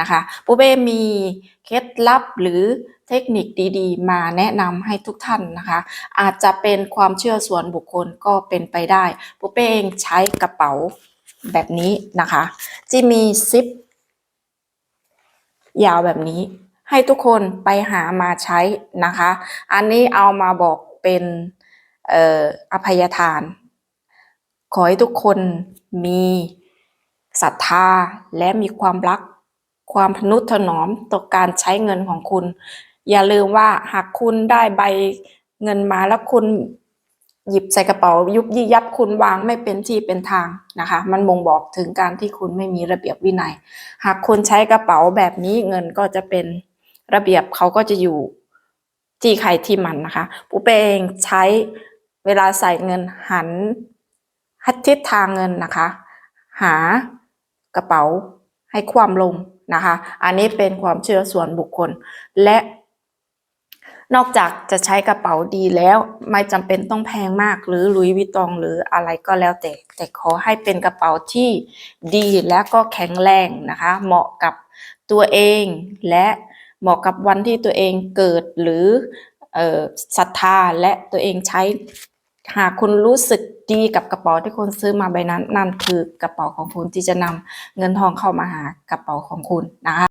นะคะปูเป้มีเคล็ดลับหรือเทคนิคดีๆ มาแนะนำให้ทุกท่านนะคะ อาจจะเป็นความเชื่อส่วนบุคคลก็เป็นไปได้ปูเป้เองใช้กระเป๋าแบบนี้นะคะที่มีซิปยาวแบบนี้ ให้ทุกคนไปหามาใช้นะคะ อันนี้เอามาบอกเป็นอออภัยทาน ขอให้ทุกคนมีศรัทธาและมีความรัก ความทนุถนอมต่อการใช้เงินของคุณ อย่าลืมว่าหากคุณได้ใบเงินมาแล้วคุณหยิบใส่กระเป๋ายุบยิบยับคุณวางไม่เป็นที่เป็นทางนะคะ มันบ่งบอกถึงการที่คุณไม่มีระเบียบวินัย หากคุณใช้กระเป๋าแบบนี้เงินก็จะเป็นระเบียบเขาก็จะอยู่ที่ใครที่มันนะคะปูเปเองใช้เวลาใส่เงินหันหัดทิศทางเงินนะคะ หากระเป๋าให้ความลง นะคะ อันนี้เป็นความเชื่อส่วนบุคคล และนอกจากจะใช้กระเป๋าดีแล้ว ไม่จำเป็นต้องแพงมากหรือลุยวิตองหรืออะไรก็แล้วแต่ แต่ขอให้เป็นกระเป๋าที่ดีและก็แข็งแรงนะคะ เหมาะกับตัวเองและเหมาะกับวันที่ตัวเองเกิดหรือเอ่อศรัทธาและตัวเองใช้ หากคุณรู้สึกดีกับกระเป๋าที่คุณซื้อมาใบนั้นนั่นคือกระเป๋าของคุณที่จะนำเงินทองเข้ามาหากระเป๋าของคุณนะคะ